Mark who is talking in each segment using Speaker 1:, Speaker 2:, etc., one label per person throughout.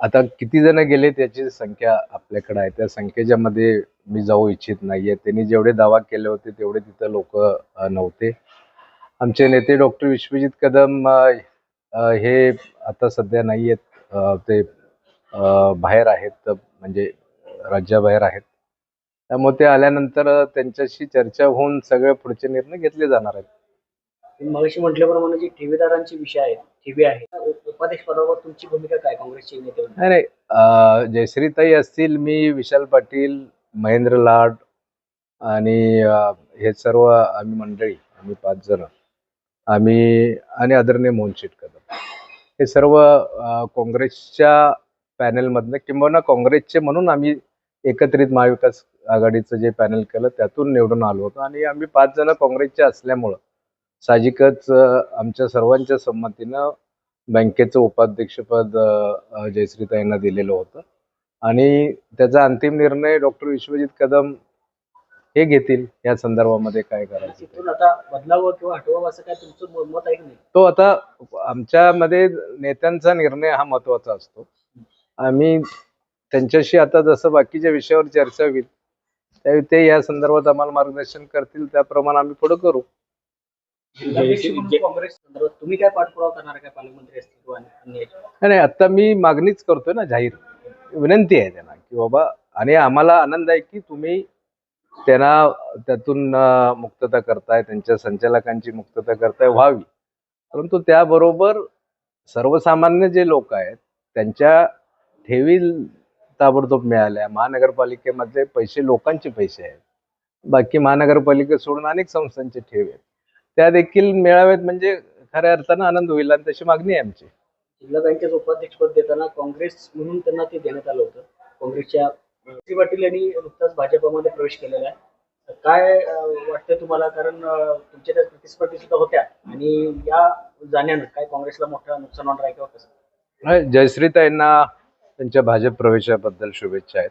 Speaker 1: आता किती जण गेले त्याची संख्या आपल्याकडे आहे. त्या संख्येच्या मध्ये मी जाऊ इच्छित नाहीये. त्यांनी जेवढे दावा केले होते तेवढे तिथं लोक नव्हते. आमचे नेते डॉक्टर विश्वजित कदम हे आता सध्या नाही आहेत ते बाहेर आहेत म्हणजे राज्याबाहेर आहेत. त्यामुळे ते आल्यानंतर त्यांच्याशी चर्चा होऊन सगळे पुढचे निर्णय घेतले जाणार आहेत.
Speaker 2: मगाशी म्हटल्याप्रमाणे जे ठेवीदारांची विषय आहेत ठेवी आहे उपाध्यक्ष पदावर तुमची भूमिका काय? काँग्रेसचे नेते
Speaker 1: नाही नाही जयश्रीताई असतील मी विशाल पाटील महेंद्र लाड आणि हे सर्व आम्ही मंडळी आम्ही पाच जण. आम्ही आणि आदरणीय मोहन शेट कदम हे सर्व काँग्रेसच्या पॅनलमधनं किंबहुना काँग्रेसचे म्हणून आम्ही एकत्रित महाविकास आघाडीचं जे पॅनल केलं त्यातून निवडून आलो होतो. आणि आम्ही पाच जण काँग्रेसचे असल्यामुळं साहजिकच आमच्या सर्वांच्या संमतीनं बँकेचं उपाध्यक्षपद जयश्रीताईंना दिलेलं होतं. आणि त्याचा अंतिम निर्णय डॉक्टर विश्वजित कदम हे घेतील या संदर्भामध्ये काय करायचं ते.
Speaker 2: तिथून आता बदलावं किंवा हटवावं असं काय तुमचं म- मत आहे की नाही?
Speaker 1: तो आता आमच्यामध्ये नेत्यांचा निर्णय हा महत्त्वाचा असतो. आम्ही त्यांच्याशी आता जसं बाकीच्या विषयावर चर्चा होईल त्यावेळी ते या संदर्भात आम्हाला मार्गदर्शन करतील त्याप्रमाणे आम्ही पुढे करू
Speaker 2: जिल्हाध्यक्ष म्हणून काँग्रेस संदर्भात तुम्ही काय पाठपुरावा करणार काय पालकमंत्री असतील?
Speaker 1: नाही आता मी मागणीच करतोय ना जाहीर. विनंती आहे त्यांना की बाबा आणि आम्हाला आनंद आहे की तुम्ही त्यांना त्यातून मुक्तता करताय त्यांच्या संचालकांची मुक्तता करताय व्हावी. परंतु त्याबरोबर सर्वसामान्य जे लोक आहेत त्यांच्या ठेवी ताबडतोब मिळाल्या. महानगरपालिकेमधले पैसे लोकांचे पैसे आहेत. बाकी महानगरपालिका सोडून अनेक संस्थांचे ठेवी आहेत. त्या देखील मिळाव्यात म्हणजे खऱ्या अर्थानं आनंद होईल आणि तशी मागणी आहे आमची.
Speaker 2: जिल्हा बँकेचं उपाध्यक्षपद देताना काँग्रेस म्हणून त्यांना ते देण्यात आलं होतं. काँग्रेसच्या श्री पाटील यांनी नुकताच भाजपमध्ये प्रवेश केलेला आहे. काय वाटतं तुम्हाला? कारण तुमच्या त्या प्रतिस्पर्धी सुद्धा होत्या आणि या जाण्यानं काय काँग्रेसला मोठं नुकसान होणार आहे किंवा कसं?
Speaker 1: जयश्रीताईंना त्यांच्या भाजप प्रवेशाबद्दल शुभेच्छा आहेत.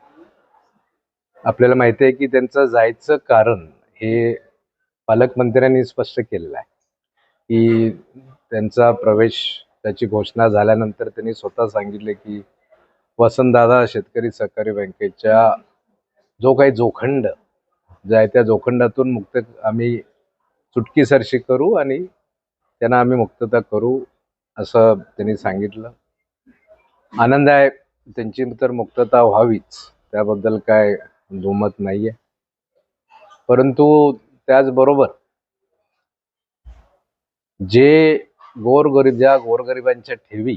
Speaker 1: आपल्याला माहिती आहे की त्यांचं जायचं कारण हे पालकमंत्र्यांनी स्पष्ट केलेलं आहे की त्यांचा प्रवेश त्याची घोषणा झाल्यानंतर त्यांनी स्वतः सांगितले की वसंतदादा शेतकरी सहकारी बँकेच्या जो काही जोखंड जे आहे त्या जोखंडातून मुक्त आम्ही चुटकीसरशी करू आणि त्यांना आम्ही मुक्तता करू असं त्यांनी सांगितलं. आनंद आहे त्यांची तर मुक्तता व्हावीच त्याबद्दल काय दुमत आहे परंतु त्याचबरोबर जे गोरगरीब ज्या गोरगरिबांच्या ठेवी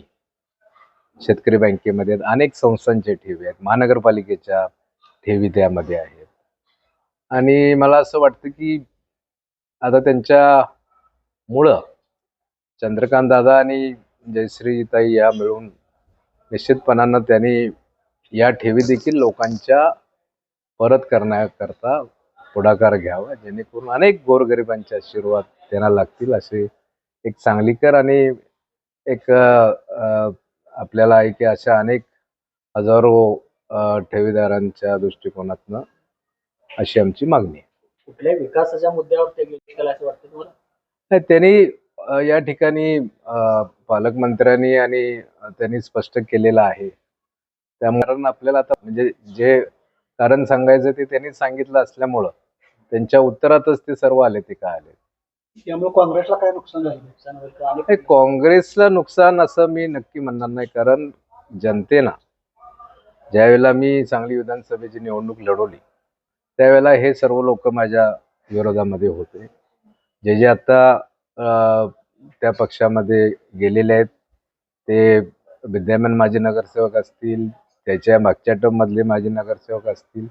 Speaker 1: शेतकरी बँकेमध्ये आहेत अनेक संस्थांच्या ठेवी आहेत महानगरपालिकेच्या ठेवी त्यामध्ये आहेत. आणि मला असं वाटतं की आता त्यांच्या मुळं चंद्रकांत दादा आणि जयश्रीताई या मिळून निश्चितपणानं त्यांनी या ठेवी देखील लोकांच्या परत करण्याकरता पुढाकार घ्यावा जेणेकरून अनेक गोरगरिबांचे आशीर्वाद त्यांना लागतील असे एक सांगलीकर आणि एक आपल्याला आहे की अशा अनेक हजारो ठेवीदारांच्या दृष्टिकोनातनं अशी आमची मागणी आहे.
Speaker 2: कुठल्याही विकासाच्या मुद्द्यावर ते गेले केलं असं वाटतं तुम्हाला?
Speaker 1: नाही त्यांनी या ठिकाणी पालकमंत्र्यांनी आणि त्यांनी स्पष्ट केलेलं आहे. त्यामुळे कारण आपल्याला आता म्हणजे जे कारण सांगायचं ते त्यांनी सांगितलं असल्यामुळं त्यांच्या उत्तरातच ते सर्व आले ते का आले?
Speaker 2: त्यामुळे काँग्रेसला काय नुकसान झालं?
Speaker 1: काँग्रेसला नुकसान असं मी नक्की म्हणणार नाही कारण जनतेनं ज्यावेळेला मी सांगली विधानसभेची निवडणूक लढवली त्यावेळेला हे सर्व लोक माझ्या विरोधामध्ये होते. जे जे आता त्या पक्षामध्ये गेलेले आहेत ते विद्यमान माजी नगरसेवक असतील त्याच्या मागच्या टर्म मधले माजी नगरसेवक असतील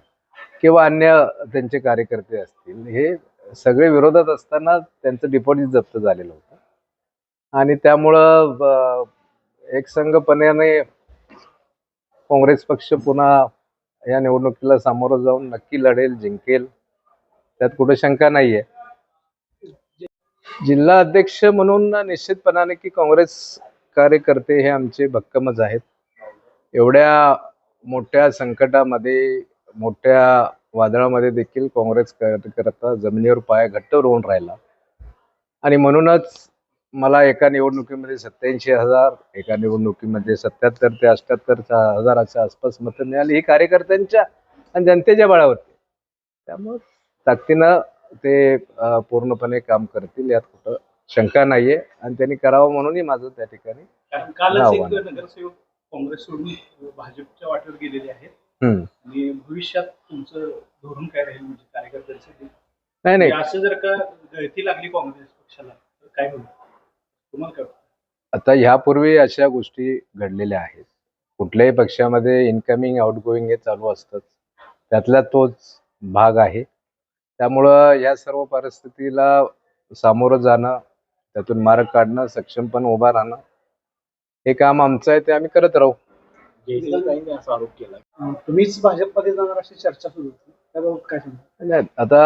Speaker 1: किंवा अन्य त्यांचे कार्यकर्ते असतील. हे सगळे विरोधात असताना त्यांचं डिपॉझिट जप्त झालेलं होतं. आणि त्यामुळं ब- एकसंघपणाने काँग्रेस पक्ष पुन्हा या निवडणुकीला सामोरं जाऊन नक्की लढेल जिंकेल. त्यात कुठं शंका नाहीये. जिल्हा अध्यक्ष म्हणून निश्चितपणाने की काँग्रेस कार्यकर्ते हे आमचे भक्कमच आहेत. एवढ्या मोठ्या संकटामध्ये मोठ्या वादळामध्ये देखील काँग्रेस कार्यकर्ता जमिनीवर पाय घट्ट रोवून राहिला आणि म्हणूनच मला एका निवडणुकीमध्ये सत्याऐंशी हजार एका निवडणुकीमध्ये सत्याहत्तर ते अठ्याहत्तर हजाराच्या आसपास मतं मिळाली ही कार्यकर्त्यांच्या आणि जनतेच्या बळावरती त्यामुळं ताकदीनं ते पूर्णपणे काम करतील यात कुठं शंका नाहीये आणि त्यांनी करावं म्हणूनही माझं त्या ठिकाणी
Speaker 3: कारण कालच
Speaker 1: आव्हान.
Speaker 3: एक नगरसेवक काँग्रेस सोडून भाजपच्या वाटेवर गेलेले आहेत. आणि भविष्यात तुमचं धोरण काय राहील? म्हणजे कार्यकर्त्यांसाठी
Speaker 1: नाही नाही.
Speaker 3: म्हणजे असं जर का गळती लागली काँग्रेस पक्षाला तर काय होईल? तुम्हाला काय?
Speaker 1: आता ह्यापूर्वी अशा गोष्टी घडलेल्या आहेत. कुठल्याही पक्षामध्ये इनकमिंग आउटगोईंग हे चालू असतंच. त्यातला तोच भाग आहे. त्यामुळं या सर्व परिस्थितीला सामोरं जाणं त्यातून मार्ग काढणं सक्षमपणे उभा राहणं हे काम आमचं आहे ते आम्ही करत राहू.
Speaker 2: आरोप केला.
Speaker 4: अं, तुम्हीच भाजपमध्ये जाणार अशी चर्चा सुरू होती. त्याबाबत काय सांगा
Speaker 1: आता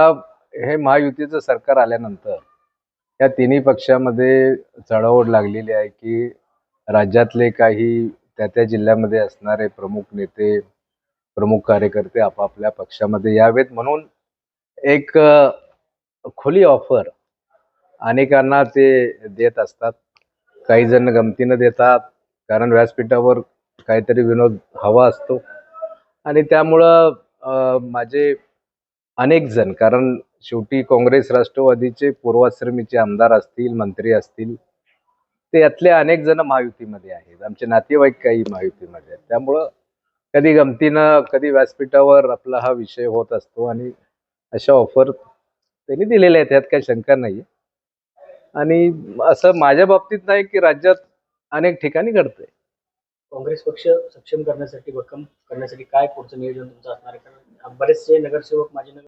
Speaker 1: हे महायुतीचं सरकार आल्यानंतर या तिन्ही पक्षामध्ये चढाओढ लागलेली आहे की राज्यातले काही त्या त्या जिल्ह्यामध्ये असणारे प्रमुख नेते प्रमुख कार्यकर्ते आपापल्या पक्षामध्ये यावेत म्हणून एक खुली ऑफर अनेकांना ते देत असतात. काही जण गमतीनं देतात कारण व्यासपीठावर काहीतरी विनोद हवा असतो. आणि त्यामुळं माझे अनेक जण कारण शेवटी काँग्रेस राष्ट्रवादीचे पूर्वाश्रमीचे आमदार असतील मंत्री असतील ते यातले अनेक जण महायुतीमध्ये आहेत. आमचे नातेवाईक काही महायुतीमध्ये आहेत. त्यामुळं कधी गमतीनं कधी व्यासपीठावर आपला हा विषय होत असतो आणि अशा ऑफर त्यांनी दिलेल्या आहेत. यात काही शंका नाही आणि असं माझ्या बाबतीत नाही की राज्यात अनेक ठिकाणी घडतंय.
Speaker 2: काँग्रेस पक्ष सक्षम करण्यासाठी भक्कम करण्यासाठी काय पुढचं नियोजन तुमचं असणार आहे? कारण बरेचसे नगरसेवक माझे नगर